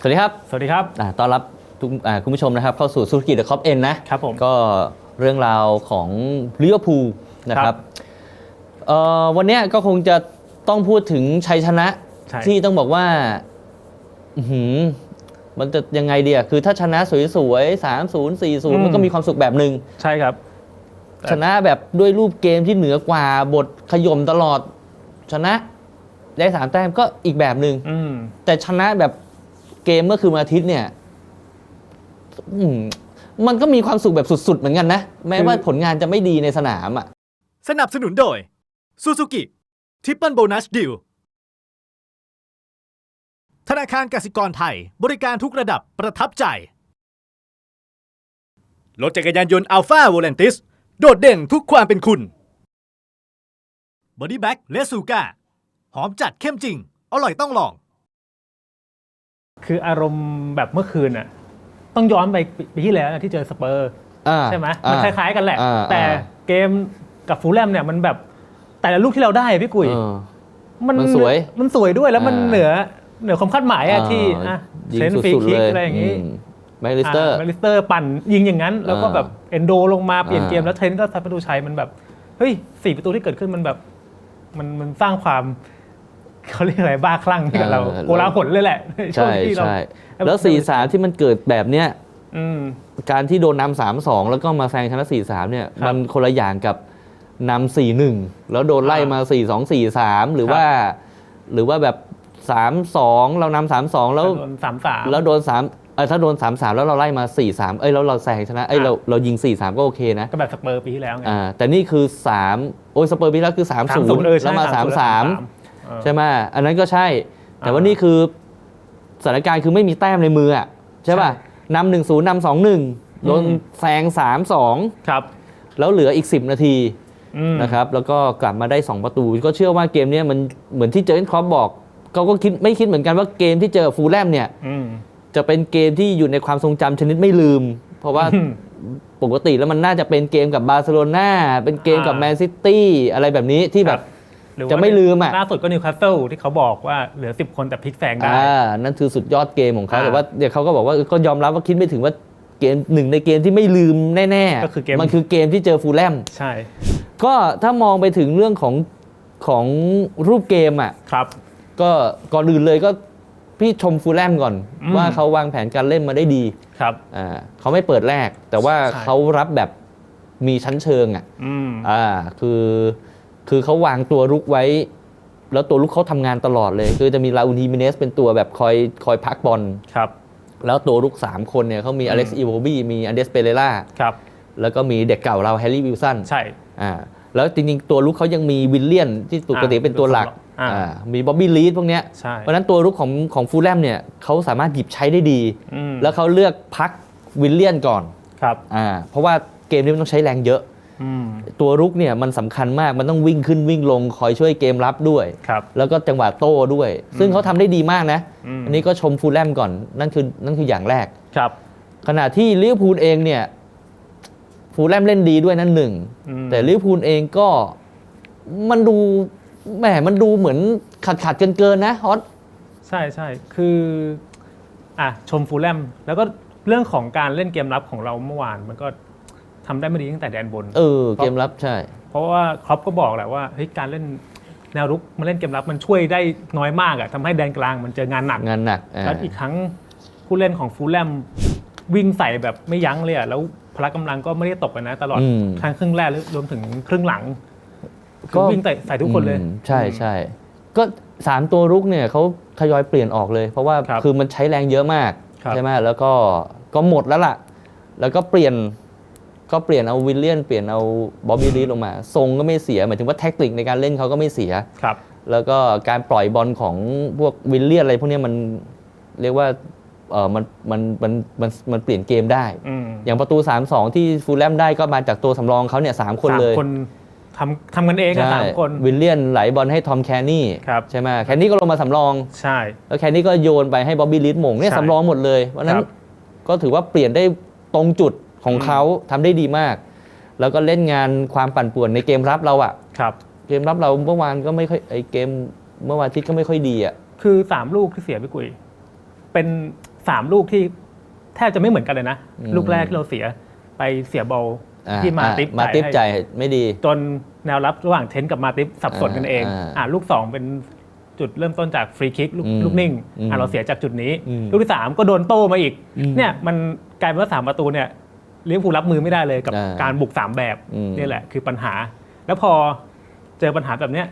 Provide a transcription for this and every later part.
สวัสดีครับสวัสดีครับอ่าต้อนรับทุกอ่าคุณผู้ชมนะครับเข้าสู่ธุรกิจเดอะคอปเอ็นนะครับผมก็เรื่องราวของลิเวอร์พูลนะคครัรับบเอ่อวันเนี้ยก็คงจะต้องพูดถึงชัยชนะใช่ที่ต้องบอกว่าอื้อหือมันจะยังไงเดียคือถ้าชนะสวยๆสามศูนย์สี่ศูนย์มันก็มีความสุขแบบหนึ่งใช่ครับแต่ชนะแบบด้วยรูปเกมที่เหนือกว่าบทขย่มตลอด ชนะได้สามแต้มก็อีกแบบหนึ่งอืมแต่ชนะแบบ เกมเมื่อคืนวันอาทิตย์เนี่ยอืมมันก็มีความสุขแบบสุดๆ เหมือนกันนะ แม้ว่าผลงานจะไม่ดีในสนามอะ สนับสนุนโดย Suzuki Triple Bonus Deal ธนาคารกสิกรไทย บริการทุกระดับประทับใจ รถจักรยานยนต์ Alpha v o l a n t i s โดดเด่นทุกความเป็นคุณ Body Bag และซูก้าหอมจัดเข้มจริง อร่อยต้องลอง คืออารมณ์แบบเมื่อคืนอะต้องย้อนไปปีที่แล้วนะที่เจอสเปอร์อ่าใช่ไหมอ่ามันคล้ายๆกันแหละ อ่าแต่อ่า เกมกับฟูลแลมเนี่ยมันแบบแต่ละลูกที่เราได้อะพี่กุย เออ มันมันสวยมันสวยด้วยแล้วมันอ่า เหนือเหนือความคาดหมายอะที่อะยิงเซนฟรีสุดๆคิเลกยอะไรอย่างนี้แมคลิสเตอร์มาริสเตอร์ปั่นยิงอย่างนั้น แล้วก็อ่าแบบเอนโดลงมาเปลี่ยนเกม อ่า แล้วเทรนต์ก็ซัดประตูชัยมันแบบ เฮ้ยสี่ประตูที่เกิดขึ้นมันแบบ มันมันสร้างความ เขาเรียกอะไรบ้าคลั่งให้กับเราโกลาหลเลยแหละในช่วใช่งที่เราใช่แล้วสี่สามที่มันเกิดแบบเนี้ยอืมการที่โดนนำสามสองแล้วก็มาแซงชนะสี่สามเนี่ยครับมันคนละอย่างกับนำสี่หนึ่งแล้วโดนไล่มาสี่สองสี่สามหรือครับว่า หรือว่าแบบสามสองเรานำสามสองแล้วโดนสามสามแล้วโดนสามเออถ้าโดนสามสามแล้วเราไล่มาสี่สามเอ้ยแล้วเราแซงชนะเอ้ยอะเราเรายิงสี่สามก็โอเคนะ ก็แบบสเปอร์ปีที่แล้วไงอ่าแต่นี่คือสามโอ้ยสเปอร์ปีแล้วคือสามศูนย์เออใช่แล้วมาสามสามเออ ใช่ไหมอันนั้นก็ใช่ แต่ว่าอ่านี่นี่คือสถานการณ์คือไม่มีแต้มในมืออะใช่ป่ะใช่นำหนึ่งศูนย์นำสองหนึ่งโดนอืมแซงสามสองครับ แล้วเหลืออีก10นาทีอืมนะครับ แล้วก็กลับมาได้2ประตู ก็เชื่อว่าเกมเนี้ยมันเหมือนที่เจอร์เกนครอปบอกเขาก็คิดไม่คิดเหมือนกันว่าเกมที่เจอฟูลแลมเนี่ยอืมจะเป็นเกมที่อยู่ในความทรงจำชนิดไม่ลืม เพราะว่าอืมปกติแล้วมันน่าจะเป็นเกมกับบาร์เซโลนาเป็นเกมกับอ่าแมนซิตี้อะไรแบบนี้ที่แบบ หรือว่าจะไม่ลืมอะล่าสุดก็นิวคาสเซิลที่เขาบอกว่าเหลือ 10 คนแต่พลิกแซงได้ อ่านั่นคือสุดยอดเกมของเขาอ่าแต่ว่าเดี๋ยวเขาก็บอกว่าก็ยอมรับว่าคิดไม่ถึงว่าเกมหนึ่งในเกมที่ไม่ลืมแน่ๆก็คือเกม มันคือเกมที่เจอฟูลแลมใช่ก็ถ้ามองไปถึงเรื่องของของรูปเกมอะ ครับ ก็ก่อนอื่นเลยก็พี่ชมฟูลแลมก่อน อืม ว่าเขาวางแผนการเล่นมาได้ดีครับ อ่าเขาไม่เปิดแรก แต่ว่าใช่ เขารับแบบมีชั้นเชิงอะอืม อ่าคือ คือเขาวางตัวรุกไว้ แล้วตัวรุกเขาทำงานตลอดเลย คือจะมีลาอูนีมิเนสเป็นตัวแบบคอยคอยพักบอลครับ แล้วตัวรุก 3 คนเนี่ยเขามีอเล็กซ์อีโวบีมีอันเดสเปเรล่าครับ แล้วก็มีเด็กเก่าเราแฮร์รี่วิลสันใช่ อ่าแล้วจริงๆตัวลุกเขายังมีวิลเลียนที่ปกติอ่าเป็นตัวหลักอ่าอ่ามีบ๊อบบี้ลีดพวกเนี้ย ใช่ เพราะฉะนั้นตัวลุกของของฟูลแลมเนี่ยเขาสามารถหยิบใช้ได้ดี อืม แล้วเขาเลือกพักวิลเลียนก่อนครับ อ่าเพราะว่าเกมนี้มันต้องใช้แรงเยอะอืม ตัวรุกเนี่ยมันสำคัญมากมันต้องวิ่งขึ้นวิ่งลงคอยช่วยเกมรับด้วยครับแล้วก็จังหวะโต้ด้วย ซึ่งเขาทำได้ดีมากนะอืมอันนี้ก็ชมฟูลแลมก่อนนั่นคือนั่นคืออย่างแรกครับ ขณะที่ลิเวอร์พูลเองเนี่ยฟูลแลมเล่นดีด้วยนั่นหนึ่งอืมแต่ลิเวอร์พูลเองก็มันดูแหมมันดูเหมือนขัดขัดเกินเกินๆนะฮอตใช่ใช่คืออะชมฟูลแลมแล้วก็เรื่องของการเล่นเกมรับของเราเมื่อวานมันก็ ทำได้ไม่ดีตั้งแต่แดนบน เออ เกมรับใช่ เพราะว่าครอปก็บอกแหละว่าเฮ้ยการเล่นแนวรุกมาเล่นเกมรับมันช่วยได้น้อยมากอะทำให้แดนกลางมันเจองานหนัก งานหนักอ่าแล้วอีกครั้งผู้เล่นของฟูลแลมวิ่งใส่แบบไม่ยั้งเลยอะแล้วพละกำลังก็ไม่ได้ตกกันนะ ตลอดอืม ทั้งครึ่งแรกรวมถึงครึ่งหลังก็ก็วิ่งใส่ใส่ทุกคนเลย อืมใช่ใช่ก็สามตัวรุกเนี่ยเขาทยอยเปลี่ยนออกเลย เพราะว่าครับคือมันใช้แรงเยอะมากครับใช่ไหมแล้วก็ก็หมดแล้วล่ะ แล้วก็เปลี่ยน ก็เปลี่ยนเอาวิลเลียนเปลี่ยนเอาบ๊อบบี้ลีดลงมา ทรงก็ไม่เสียหมายถึงว่าแท็กติกในการเล่นเขาก็ไม่เสียครับ แล้วก็การปล่อยบอลของพวกวิลเลียนอะไรพวกเนี้ยมันเรียกว่าเออมันมันมันมันมันเปลี่ยนเกมได้อืมอย่างประตู 3-2 ที่ฟูลแลมได้ก็มาจากตัวสำรองเขาเนี่ยสามคนสามเลยคนทำทำกันเองอะใช่สามคน วิลเลียนไหลบอลให้ทอมแคนนี่ครับใช่ไหมแคนนี่ก็ลงมาสำรองใช่ แล้วแคนนี่ก็โยนไปให้บ๊อบบี้ลิสหม่งเนี่ยใช่สำรองหมดเลย เพราะฉะนั้คนรับก็ถือว่าเปลี่ยนได้ตรงจุด ของอืมเขาทำได้ดีมาก แล้วก็เล่นงานความปั่นป่วนในเกมรับเราอะครับ เกมรับเราเมื่อวานก็ไม่ค่อยไอเกมเมื่อวานอาทิตย์ก็ไม่ค่อยดีอะคือสามลูกที่เสียไปกุย เป็นสามลูกที่แทบจะไม่เหมือนกันเลยนะอืมลูกแรกที่เราเสียไปเสียบอลอ่ที่มาติปอ่มาติปให้จ่ายไม่ดี จนแนวรับระหว่างเทนกับมาติปสับสนกันเองอ่าอ่าลูก2เป็นจุดเริ่มต้นจากฟรีคิกลูกอืมลูกนิ่งอืมอ่าเราเสียจากจุดนี้ อืมลูกที่3ก็โดนโต้มาอีกอืมเนี่ยมันกลายเป็นว่าสามประตูเนี่ย ลิเวอร์พูลรับมือไม่ได้เลยกับอ่าการบุก3แบบอืม นี่แหละคือปัญหา แล้วพอเจอปัญหาแบบเนี้ย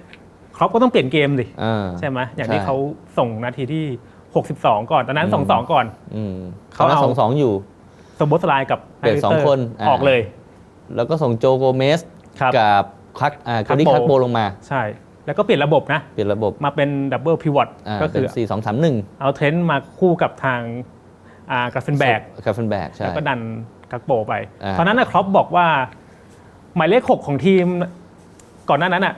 ครอปก็ต้องเปลี่ยนเกมสิ อ่า ใช่ไหมอย่างใช่ที่เขาส่งนาทีที่ 62 ก่อน ตอนนั้นอืม2-2 ก่อน อืมเขาเขาเอา สองสองอยู่ สมบสไลน์กับเปลี่ยนสองแฮร์รี่คนเตร์อ่า ออกเลย แล้วก็ส่งโจโกเมสครับ กับคักอ่าคัคากริโบคักโบลงมา ใช่ แล้วก็เปลี่ยนระบบนะ เปลี่ยนระบบมาเป็นดับเบิลพิวอตอ่าก็เป็คืนอสี่สองสามหนึ่งเอาเทรนต์มาคู่กับทางอ่ากราฟเฟนแบกคาเฟนแบกใช่ แล้วก็ดัน กักโปไป อ่า ตอนนั้นนะครอปบอกว่า หมายเลขหกของทีม ก่อนหน้านั้นอะ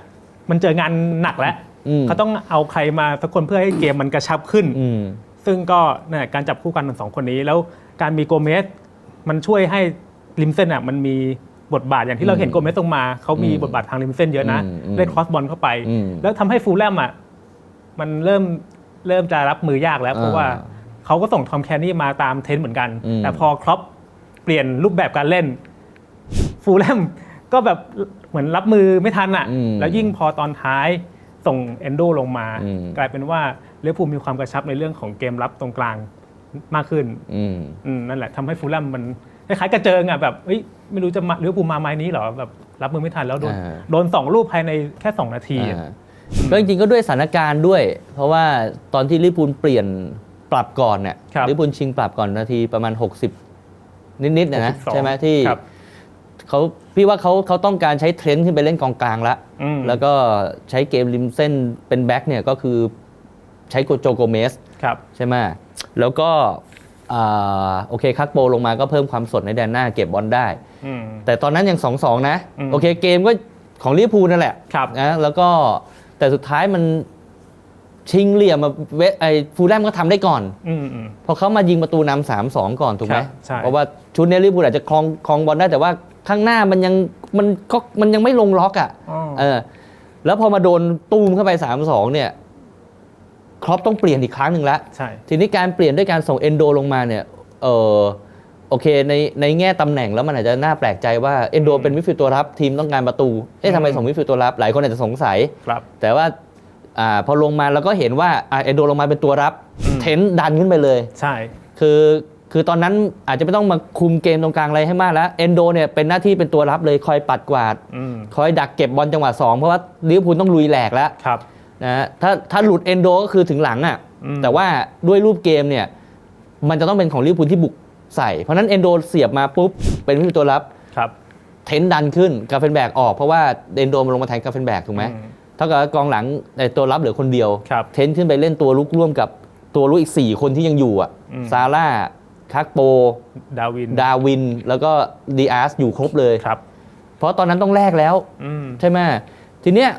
มันเจองานหนักแล้วอืมเขาต้องเอาใครมาสักคนเพื่อให้เกมมันกระชับขึ้น อืม ซึ่งก็เนี่ยการจับคู่กันของสองคนนี้ แล้วการมีโกเมสมันช่วยให้ริมเส้นอะมันมีบทบาทอย่างที่เราเห็นอืมโกเมสลงมา เขามีอืมบทบาททางริมเส้นเยอะนะอืมอืมเล่นครอสบอลเข้าไป อืมแล้วทำให้ฟูลแลมอะมันเริ่มเริ่มจะรับมือยากแล้ว เพราะว่าอ่าเขาก็ส่งทอมแคนนี่มาตามเทรนด์เหมือนกัน อืมแต่พอครอปเปลี่ยนรูปแบบการเล่น ฟูลแลมก็แบบเหมือนรับมือไม่ทันอะ อืมแล้วยิ่งพอตอนท้ายส่งเอนโดลงมา อืม กลายเป็นว่าเลี้ยวภูลมีความกระชับในเรื่องของเกมรับตรงกลางมากขึ้น อืม อืมนั่นแหละทำให้ฟูลแลมมันคล้ายๆกระเจิงอะแบบเอ้ยไม่รู้จะมาเลี้ยวภูลมาไม้นี้เหรอแบบรับมือไม่ทันแล้วโดนอ่า โดนสองลูกภายในแค่สองนาทีอะอ่าก็จริงๆก็ด้วยสถานการณ์ด้วย เพราะว่าตอนที่ลิเวอร์พูลเปลี่ยนปรับก่อนเนี่ยครับ ลิเวอร์พูลชิงปรับก่อนนาทีประมาณ60 นิดๆนะนะ62ใช่ไหมที่ครับ เขาพี่ว่าเขาเขาต้องการใช้เทรนด์ขึ้นไปเล่นกองกลางละอืมแล้วก็ใช้เกมริมเส้นเป็นแบ็คเนี่ยก็คือใช้โกโจโกเมส ครับ ใช่ไหมแล้วก็อ่าโอเคคักโปลงมาก็เพิ่มความสดในแดนหน้าเก็บบอลได้ อืม แต่ตอนนั้นยัง2อสองนะ อืมโอเคเกมก็ของลิเวอร์พูลนั่นแหละครับ นะแล้วก็แต่สุดท้ายมัน ชิงเหลี่ยมมาเวไอฟูลแลมก็ทำได้ก่อน อืมอืม พอเขามายิงประตูนำสามสองก่อนถูกไหมครับใช่ เพราะว่าชุดเนี้ลิเวอร์พูลอาจจะคลองคลองบอลได้แต่ว่าข้างหน้ามันยังมันก็มันยังไม่ลงล็อกอะอ๋อเออ แล้วพอมาโดนตูมเข้าไป3 2เนี่ยครอปต้องเปลี่ยนอีกครั้งหนึ่งแล้วใช่ ทีนี้การเปลี่ยนด้วยการส่งเอนโดลงมาเนี่ย เออโอเคในในแง่ตำแหน่งแล้วมันอาจจะน่าแปลกใจว่าเอนโดเป็นมิดฟิลด์ตัวรับทีมต้องการประตู เอ๊ะทำไมส่งมิดฟิลด์ตัวรับ หลายคนอาจจะสงสัย ครับ แต่ว่า อ่าพอลงมาเราก็เห็นว่าอ่าเอนโดลงมาเป็นตัวรับอืมเทนดันขึ้นไปเลย ใช่ คือคือตอนนั้นอาจจะไม่ต้องมาคุมเกมตรงกลางอะไรให้มากแล้วเอนโดเนี่ยเป็นหน้าที่เป็นตัวรับเลยคอยปัดกวาดอืมคอยดักเก็บบอลจังหวะ2เพราะว่าลิเวอร์พูลต้องลุยแหลกแล้วครับนะฮะถ้าถ้าหลุดเอนโดก็คือถึงหลังอะอืมแต่ว่าด้วยรูปเกมเนี่ยมันจะต้องเป็นของลิเวอร์พูลที่บุกใส่ เพราะฉะนั้นเอนโดเสียบมาปุ๊บเป็นผู้ตัวรับครับ เทนดันขึ้นกาเฟนแบกออกเพราะว่าเอนโดมันลงมาแทนกาเฟนแบกถูกไหมอืม เท่ากับว่ากองหลังในตัวรับเหลือคนเดียว ครับ เทนขึ้นไปเล่นตัวลุกร่วมกับตัวลุกอีก 4 คนที่ยังอยู่อะอืม ซาร่าคักโป ดาวินดาวิน แล้วก็ดีอาร์สอยู่ครบเลย ครับ เพราะตอนนั้นต้องแลกแล้ว อืมใช่ไหมทีเนี้ย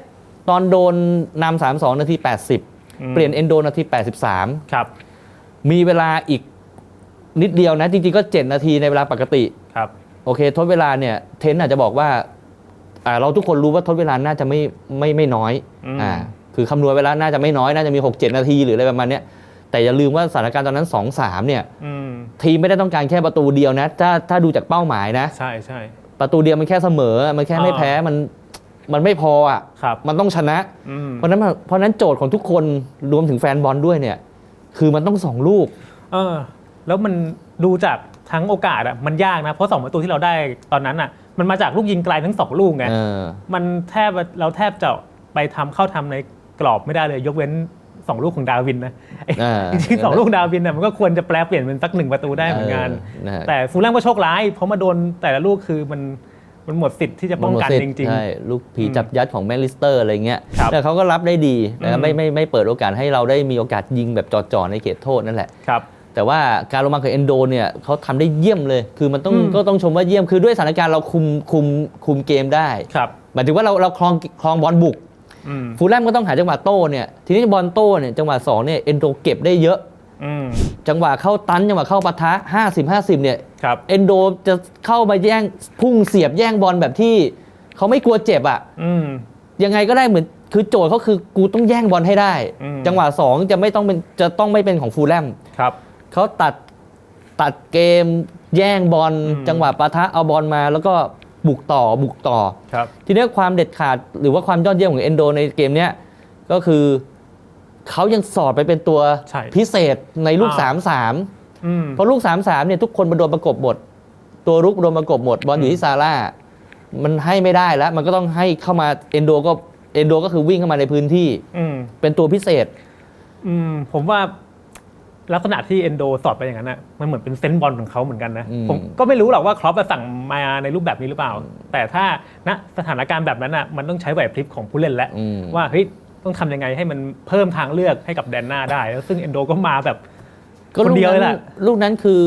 ตอนโดนนำสามสองนาที 80อืมเปลี่ยนเอนโดนาที 83 ครับมีเวลาอีกนิดเดียวนะ จริงๆก็ 7 นาทีในเวลาปกติ ครับ โอเค ทดเวลาเนี่ย เทนอาจจะบอกว่าอ่า เราทุกคนรู้ว่าทดเวลาน่าจะไม่ไม่ไม่น้อยอืมอ่าคือคำนวณเวลาน่าจะไม่น้อยน่าจะมี 6-7 นาทีหรืออะไรประมาณเนี้ยแต่อย่าลืมว่าสถานการณ์ตอนนั้น 2-3เนี่ยอืมทีมไม่ได้ต้องการแค่ประตูเดียวนะ ถ้าถ้าดูจากเป้าหมายนะ ใช่ใช่ประตูเดียวมันแค่เสมอ มันแค่ไม่อ่าแพ้มันมันไม่พออะครับมันต้องชนะอืมเพราะฉะนั้นมันเพราะฉะนั้นโจทย์ของทุกคนรวมถึงแฟนบอลด้วยเนี่ย คือมันต้องสองลูกเออแล้วมันดูจากทั้งโอกาสอะมันยากนะ เพราะสองประตูที่เราได้ตอนนั้นอะ มันมาจากลูกยิงไกลทั้งสองลูกไงเออ มันแทบเราแทบจะไปทำเข้าทำในกรอบไม่ได้เลย ยกเว้นสองลูกของดาวินนะอ่าจริงๆสองลูกดาวินน่ะมันก็ควรจะแปลเปลี่ยนเป็นสักหนึ่งประตูได้เหมือนกัน เออนะฮะแต่ฟูลแลมก็โชคร้าย เพราะมาโดนแต่ละลูกคือมันมันหมดสิทธิ์ที่จะป้องกันมัหมดจสิทธิ์ริง ใช่ลูกผีจับยัดของแมนลิสเตอร์อะไรเงี้ยครับแต่เขาก็รับได้ดีนะอืมไม่ไม่ไม่เปิดโอกาสให้เราได้มีโอกาสยิงแบบจ่อๆในเขตโทษนั่นแหละ ๆ ครับ แต่ว่าการลงมาของเอนโดเนี่ยเขาทำได้เยี่ยมเลย คือมันต้องอืมก็ต้องชมว่าเยี่ยมคือด้วยสถานการณ์เราคุมคุมคุมเกมได้ครับหมายถึงว่าเราเราคลองคลองบอลบุกอืมฟูลแลมก็ต้องหาจังหวะโต้เนี่ยทีนี้บอลโต้เนี่ยจังหวะสองเนี่ยเอนโดเก็บได้เยอะอืมจังหวะเข้าตันจังหวะเข้าปะทะ 50 50 เนี่ยครับเอนโดจะเข้ามาแย่งพุ่งเสียบแย่งบอลแบบที่เขาไม่กลัวเจ็บอะ่ะอืมยังไงก็ได้เหมือนคือโจทย์เขาคือกูต้องแย่งบอลให้ได้อืมจังหวะ2จะไม่ต้องเป็นจะต้องไม่เป็นของฟูลแลมครับ เขาตัดตัดเกมแย่งบอลอืม จังหวะปะทะเอาบอลมา แล้วก็บุกต่อบุกต่อ ครับ ทีเนี้ยความเด็ดขาดหรือว่าความยอดเยี่ยมของเอนโดในเกมเนี้ยก็คือเขายังสอดไปเป็นตัวใช่พิเศษในลูก อ่า 3-3 อืม เพราะลูก 3-3 เนี่ยทุกคนมาโดนประกบหมด ตัวรุกโดนประกบหมด บอลอยู่ที่ซาร่า มันให้ไม่ได้แล้ว มันก็ต้องให้เข้ามาเอนโดก็เอนโดก็คือวิ่งเข้ามาในพื้นที่ อืม เป็นตัวพิเศษ อืม ผมว่า ลักษณะที่เอนโดสอดไปอย่างนั้นนะมันเหมือนเป็นเซนส์บอลของเขาเหมือนกันนะอืม ผมก็ไม่รู้หรอกว่าครอปจะสั่งมาในรูปแบบนี้หรือเปล่า แต่ถ้าณสถานการณ์แบบนั้นอะมันต้องใช้ไหวพริบของผู้เล่นแล้วอืม ว่าเฮ้ยต้องทำยังไงให้มันเพิ่มทางเลือกให้กับแดนหน้าได้ แล้วซึ่งเอนโดก็มาแบบ คนเดียวเลยแหละ ลูกนั้นคือ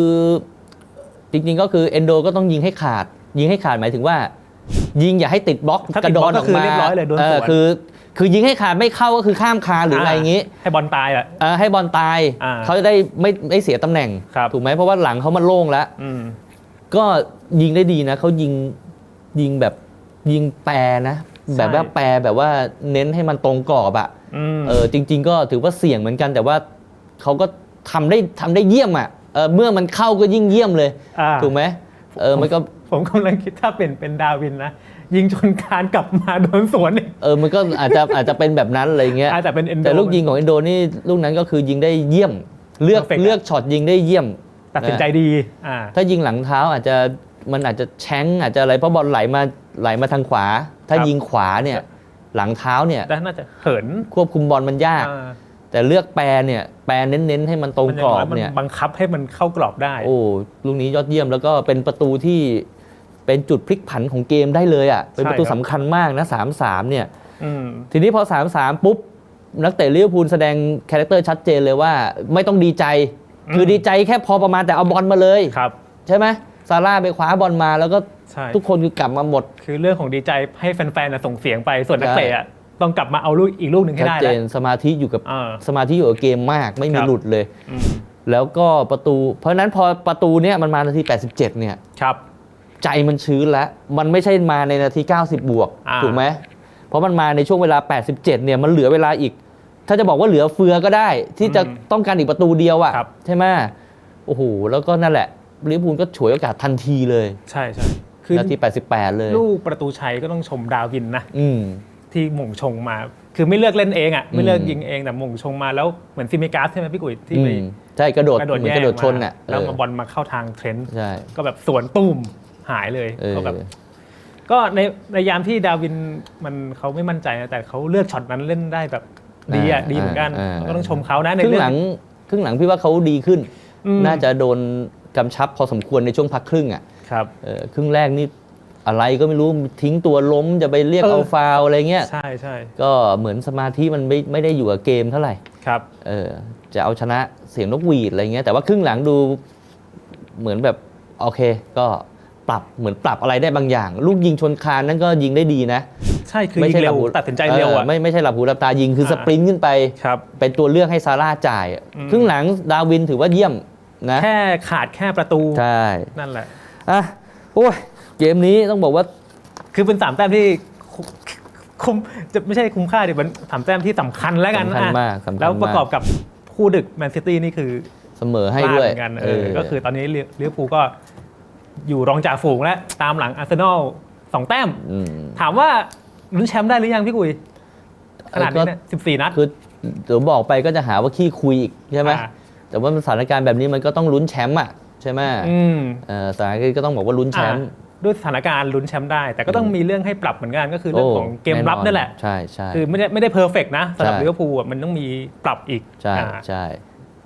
จริงๆก็คือเอนโดก็ต้องยิงให้ขาด ยิงให้ขาดหมายถึงว่า ยิงอย่าให้ติดบล็อกถ้ากติระดโดบล็อดกอก็อกคือมาเรียบร้อยเลยโดนเอสอวนคือ คือยิงให้ขาดไม่เข้าก็คือข้ามคานหรืออะไรอย่างงี้ ให้บอลตายอะเออให้บอลตายอ่าเขาจะได้ไม่ไม่เสียตำแหน่ง ครับ ถูกไหมเพราะว่าหลังเขามันโล่งแล้ว อืม ก็ยิงได้ดีนะเขายิงยิงแบบยิงแปรนะแบบว่าแปรแบบว่าเน้นให้มันตรงกรอบอะอืม เออจริง ๆ ก็ถือว่าเสี่ยงเหมือนกัน แต่ว่าเขาก็ทำได้ทำได้เยี่ยมอะเออเมื่อมันเข้าก็ยิ่งเยี่ยมเลย อ่า ถูกไหมเออมันก็ ผมกำลังคิดถ้าเป็นเป็นดาวินนะ ยิงจนคานกลับมาโดนสวนอีก เออมันก็อาจจะอาจจะเป็นแบบนั้นอะไรเงี้ยอ่าแต่เป็นเอนโดแต่ลูกยิงของอินโดนี่ลูกนั้นก็คือยิงได้เยี่ยม เลือก Perfect อะ เลือกช็อตยิงได้เยี่ยม ตัดสินใจดีอ่า ถ้ายิงหลังเท้าอาจจะมันอาจจะแช้งอาจจะอะไรเพราะบอลไหลมาไหลมาทางขวา ถ้าครับ ยิงขวาเนี่ยหลังเท้าเนี่ยแต่น่าจะเหินควบคุมบอลมันยาก อ่าแต่เลือกแปรเนี่ยแปรเน้นๆให้มันตรงมันกรอบางน้เนี่ยมันบังคับให้มันเข้ากรอบได้ โอ้ลูกนี้ยอดเยี่ยมแล้วก็เป็นประตูที่ เป็นจุดพลิกผันของเกมได้เลยอะเป็นประตูใช่ครับสำคัญมากนะสามสามเนี่ย อืม ทีนี้พอสามสามปุ๊บ นักเตะลิเวอร์พูลแสดงคาแรคเตอร์ชัดเจนเลยว่า ไม่ต้องดีใจ อืม คือดีใจแค่พอประมาณแต่เอาบอลมาเลย ครับ ใช่ไหมซาร่าไปคว้าบอลมาแล้วก็ใช่ ทุกคนคือกลับมาหมด คือเรื่องของดีใจให้แฟนๆน่ะส่งเสียงไป ส่วนนักใช่เตะอะต้องกลับมาเอาลูกอีกลูกหนึ่งให้ชัดได้เจแล้ว นสมาธิอยู่กับอ่าสมาธิอยู่กับเกมมากไม่มีครับ หลุดเลย อืมแล้วก็ประตู เพราะฉะนั้นพอประตูเนี่ยมันมานาที 87 เนี่ย ครับ ใจมันชื้นแล้ว มันไม่ใช่มาในนาที 90 บวก อ่า ถูกไหม เพราะมันมาในช่วงเวลา 87 เนี่ย มันเหลือเวลาอีก ถ้าจะบอกว่าเหลือเฟือก็ได้ ที่จะต้องการอีกประตูเดียวอะครับใช่ไหมโอ้โห แล้วก็นั่นแหละลิเวอร์พูลก็ฉวยโอกาสทันทีเลย ใช่ใช่คือนาที 88 เลย ลูกประตูชัยก็ต้องชมดาวินนะ อืม ที่หม่งชงมา คือไม่เลือกเล่นเองอะไม่เลือกอืม ยิงเองแต่หม่งชงมาแล้วเหมือนซิเมกาสใช่ไหมพี่กุ้ยที่อืไปมใช่กระโดดกระโดดเหมือนแย่กระโดดชนมาอะแล้วเออมาบอลมาเข้าทางเทรนต์ใช่ ก็แบบสวนตุ้ม หายเลยเออก็แบบ ก็ในในยามที่ดาวินมันเขาไม่มั่นใจนะแต่เขาเลือกช็อตนั้นเล่นได้แบบดีอะดีเหมือนกันาก็ต้องชมเขานะในครึ่งเรื่อหลังง ครึ่งหลังพี่ว่าเขาดีขึ้น อืม น่าจะโดนกำชับพอสมควรในช่วงพักครึ่งอะครับ เออครึ่งแรกนี่อะไรก็ไม่รู้ทิ้งตัวล้มจะไปเรียกเออ เอาฟาวล์อะไรเงี้ยใช่ใช่ก็เหมือนสมาธิมันไม่ไม่ได้อยู่กับเกมเท่าไหร่ ครับ เออจะเอาชนะเสียงนกหวีดอะไรเงี้ยแต่ว่าครึ่งหลังดูเหมือนแบบ โอเค ก็ ปรับเหมือนปรับอะไรได้บางอย่าง ลูกยิงชนคานนั่นก็ยิงได้ดีนะ ใช่คือยิงเร็วตัดสินใจเร็วอะไม่ไม่ใช่หลับหูหลับตายิงคือสอ่าปรินต์ขึ้นไปครับเป็นตัวเลือกให้ซาร่าจ่ายอะอืมครึ่งหลังดาวินถือว่าเยี่ยมนะแค่ขาดแค่ประตูใช่นั่นแหละอะโอ้ยเกมนี้ต้องบอกว่า คือเป็นสามแต้มที่คุ้มคุ้มจะไม่ใช่คุ้มค่าดิมันสามแต้มที่สำคัญแล้วกันสำคัญอะมากสำคัญแล้วประกอบมากกับคู่ดึกแมนซิตี้นี่คือเสมอให้พลาดด้วยเหมือนกันเออก็คือตอนนี้ลิเวอร์พูลก็ อยู่รองจ่าฝูงแล้ว ตามหลังอาร์เซนอลสองแต้มมถามว่าลุ้นแชมป์ได้หรือยังพี่กุย ขนาดนี้เนี่ยสิบสี่นัด คือเดี๋ยวบอกไปก็จะหาว่าขี้คุยอีกใช่ไหมอ่า แต่ว่าสถานการณ์แบบนี้มันก็ต้องลุ้นแชมป์อะใช่ไหมอืม เออสถานการณ์ก็ต้องบอกว่าลุ้นแชมป์ อะด้วยสถานการณ์ลุ้นแชมป์ได้ แต่ก็ต้องมีเรื่องให้ปรับเหมือนกันก็คือเรื่องของเกมรับนั่นแหละ ใช่ใช่ คือไม่ได้ไม่ได้เพอร์เฟกนะสำหรับใช่ ลิเวอร์พูลอะมันต้องมีปรับอีกใช่อ่า ใช่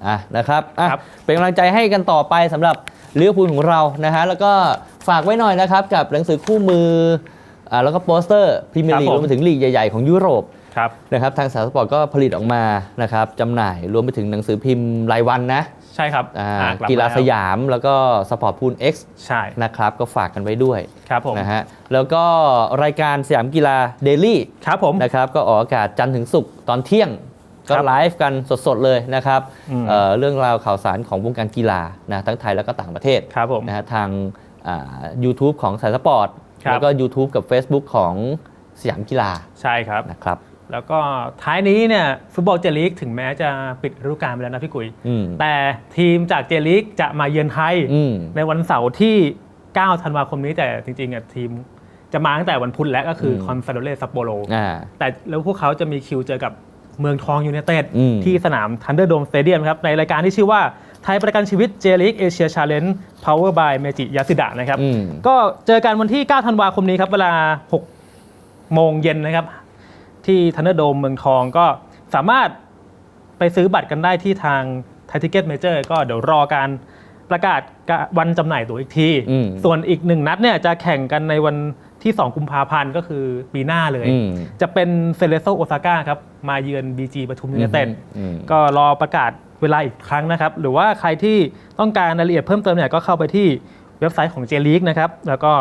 อะนะครับอะครับ เป็นกำลังใจให้กันต่อไปสำหรับ ลิเวอร์พูลของเรานะฮะแล้วก็ฝากไว้หน่อยนะครับกับหนังสือคู่มืออ่าแล้วก็โปสเตอร์พรีเมียร์ลีกรวมไปถึงลีกใหญ่ๆของยุโรปครับ นะครับทางสารสปอร์ตก็ผลิตออกมานะครับจำหน่ายรวมไปถึงหนังสือพิมพ์รายวันนะใช่ครับอ่าอะบกีฬาแวสยามแล้วก็สปอร์ตพูล X ใช่นะครับก็ฝากกันไว้ด้วยครับผมนะฮะแล้วก็รายการสยามกีฬาเดลี่ ครับผม นะครับก็ออกอากาศจันทร์ถึงศุกร์ตอนเที่ยง ก็ครับไลฟ์กันสดๆเลยนะครับอืมเอ่อเรื่องราวข่าวสารของวงการกีฬานะทั้งไทยแล้วก็ต่างประเทศครับผมนะฮะทางอ่า YouTube ของสายสปอร์ตครับแล้วก็ YouTube กับ Facebook ของสยามกีฬาใช่ครับนะครับแล้วก็ท้ายนี้เนี่ยฟุตบอลเจลีกถึงแม้จะปิดฤดูกาลไปแล้วนะพี่กุยอืมแต่ทีมจากเจลีกจะมาเยือนไทยอืมในวันเสาร์ที่ 9 ธันวาคมนี้แต่จริงๆอะทีมจะมาตั้งแต่วันพุธแล้วก็คือมคอนซาโดเลซัปโปโรอ่าแต่แล้วพวกเขาจะมีคิวเจอกับ เมืองทองยู n นเต็ดอืม ที่สนามทันเดอร์โดมสเตเดียมครับในรายการที่ชื่อว่าไทยประกันชีวิตเจลิกเอเชียชาเลนจ์พาวเวอร์บายเมจิยาสิดะนะครับ อืม ก็เจอกันวันที่ 9 ธันวาคมนี้ครับ เวลา 6 โมงเย็นนะครับ ที่ทันเดอร์โดมเมืองทองก็สามารถไปซื้อบัตรกันได้ที่ทางไททิเก็ตเมเจอร์ก็เดี๋ยวรอการประกาศวันจำหน่ายตั๋วอีกที อืม ส่วนอีกหนึ่งนัดเนี่ยจะแข่งกันในวัน ที่ 2 กุมภาพันธ์ก็คือปีหน้าเลย อืม จะเป็นเซเลโซโอซาก้าครับ มาเยือน BG ปทุมยูเนเต็ดอืม ก็รอประกาศเวลาอีกครั้งนะครับ หรือว่าใครที่ต้องการรายละเอียดเพิ่มเติมเนี่ยก็เข้าไปที่เว็บไซต์ของ J League นะครับ แล้วก็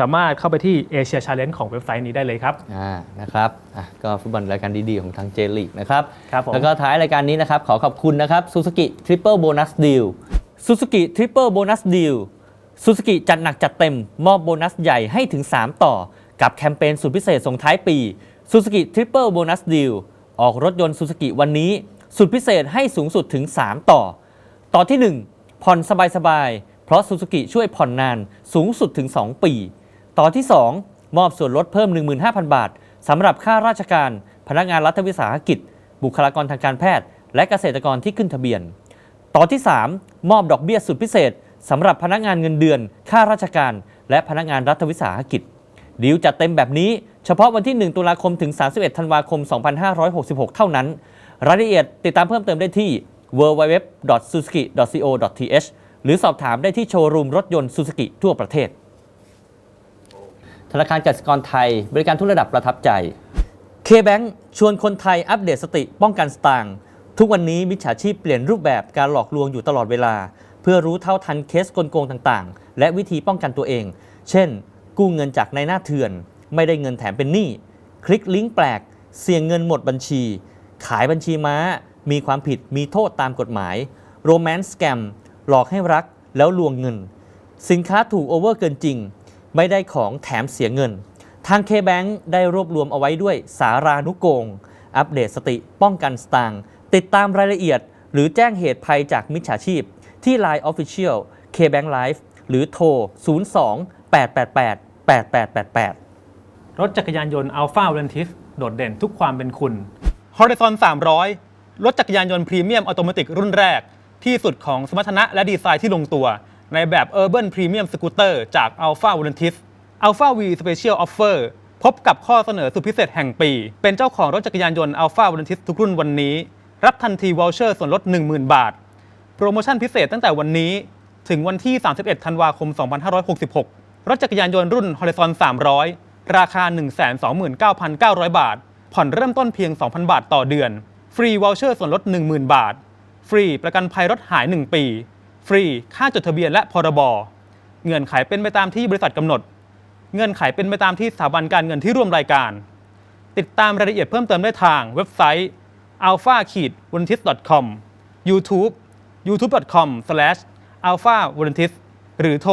สามารถเข้าไปที่ Asia Challenge ของเว็บไซต์นี้ได้เลยครับ อ่านะครับอะก็ฟุตบอลรายการดี ๆ ของทางเจลีกนะครับ ครับผม แล้วก็ท้ายรายการนี้นะครับ ขอขอบคุณนะครับ Suzuki Triple Bonus Deal Suzuki Triple Bonus Deal Suzuki จัดหนักจัดเต็ม มอบโบนัสใหญ่ให้ถึง 3 ต่อ กับแคมเปญสุดพิเศษส่งท้ายปี Suzuki Triple Bonus Deal ออกรถยนต์ Suzuki วันนี้ สุดพิเศษให้สูงสุดถึง 3 ต่อ ต่อที่ 1 ผ่อนสบายๆ เพราะ Suzuki ช่วยผ่อนนานสูงสุดถึง 2 ปี ต่อที่ 2 มอบส่วนลดเพิ่ม 15,000 บาทสำหรับค่าราชการ พนักงานรัฐวิสาหกิจ บุคลากรทางการแพทย์ และเกษตรกรที่ขึ้นทะเบียน ต่อที่ 3 มอบดอกเบี้ยสุดพิเศษ สำหรับพนักงานเงินเดือนค่าราชการ และพนักงานรัฐวิสาหกิจดีลจัดเต็มแบบนี้เฉพาะวันที่ 1 ตุลาคมถึง 31 ธันวาคม 2566 เท่านั้น รายละเอียดติดตามเพิ่มเติมได้ที่ www.suzuki.co.th หรือสอบถามได้ที่โชว์รูมรถยนต์ Suzuki ทั่วประเทศ ธนาคารกสิกรไทย บริการทุกระดับประทับใจ K-Bank ชวนคนไทยอัปเดตสติป้องกันสตางค์ทุกวันนี้มิจฉาชีพเปลี่ยนรูปแบบการหลอกลวงอยู่ตลอดเวลา เพื่อรู้เท่าทันเคสกลโกงต่างๆ และวิธีป้องกันตัวเอง เช่น กู้เงินจากนายหน้าเถื่อน ไม่ได้เงินแถมเป็นหนี้ คลิกลิงก์แปลก เสี่ยงเงินหมดบัญชี ขายบัญชีม้า มีความผิดมีโทษตามกฎหมายโรแมนต์สแกมหลอกให้รักแล้วลวงเงิน สินค้าถูกโอเวอร์เกินจริง ไม่ได้ของแถมเสียเงิน ทาง K-Bank ได้รวบรวมเอาไว้ด้วยสารานุโกง อัปเดตสติป้องกันสตางติดตามรายละเอียด หรือแจ้งเหตุภัยจากมิจฉาชีพ ที่ Line Official K-Bank Live หรือโทร 02 888 8888 รถจักรยานยนต์ Alpha v a l e n t i s โดดเด่นทุกความเป็นคุณ Horizon 300 รถจักรยานยนต์พรีเมียมออโตเมติกรุ่นแรก ที่สุดของสมรรถนะและดีไซน์ที่ลงตัว ในแบบ Urban Premium Scooter จาก Alpha v a l e n t i s Alpha V Special Offer พบกับข้อเสนอสุดพิเศษแห่งปี เป็นเจ้าของรถจักรยานยนต์ Alpha v a l e n t i s ทุกรุ่นวันนี้ รับทันทีวอลเชอร์ส่วนลด 10,000 บาท โปรโมชั่นพิเศษตั้งแต่วันนี้ ถึงวันที่ 31 ธันวาคม 2566 รถจักรยานยนต์รุ่น Horizon 300 ราคา 129,900 บาท ผ่อนเริ่มต้นเพียง 2,000 บาทต่อเดือน ฟรีวอลเชอร์ส่วนลด 10,000 บาท ฟรีประกันภัยรถหาย 1 ปี ฟรีค่าจดทะเบียนและพรบเงื่อนไขเป็นไปตามที่บริษัทกำหนด เงื่อนไขเป็นไปตามที่สถาบันการเงินที่ร่วมรายการ ติดตามรายละเอียดเพิ่มเติมได้ทางเว็บไซต์ alpha v a l e n t i s com YouTube youtube.com slash alpha v a l e n t i s หรือโทร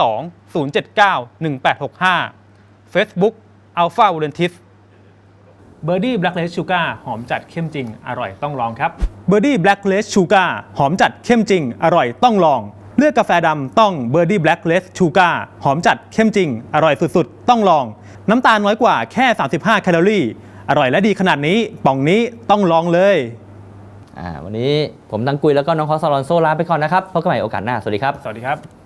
02 079 1865 Facebook alpha v a l e n t i s เบอร์ดี้แบล็กเลสชูการ์หอมจัดเข้มจริง อร่อยต้องลองครับเบอร์ดี้แบล็กเลสชูการ์หอมจัดเข้มจริง อร่อยต้องลอง เลือกกาแฟดำต้องเบอร์ดี้แบล็กเลสชูการ์หอมจัดเข้มจริง อร่อยสุดๆ ต้องลอง น้ำตาลน้อยกว่าแค่ 35 แคลอรี่ อร่อยและดีขนาดนี้ป่องนี้ต้องลองเลยอ่า วันนี้ผมตังกุยแล้วก็น้องคอสลอนโซลาไปก่อนนะครับพบกันใหม่โอกาสหน้า สวัสดีครับ สวัสดีครับ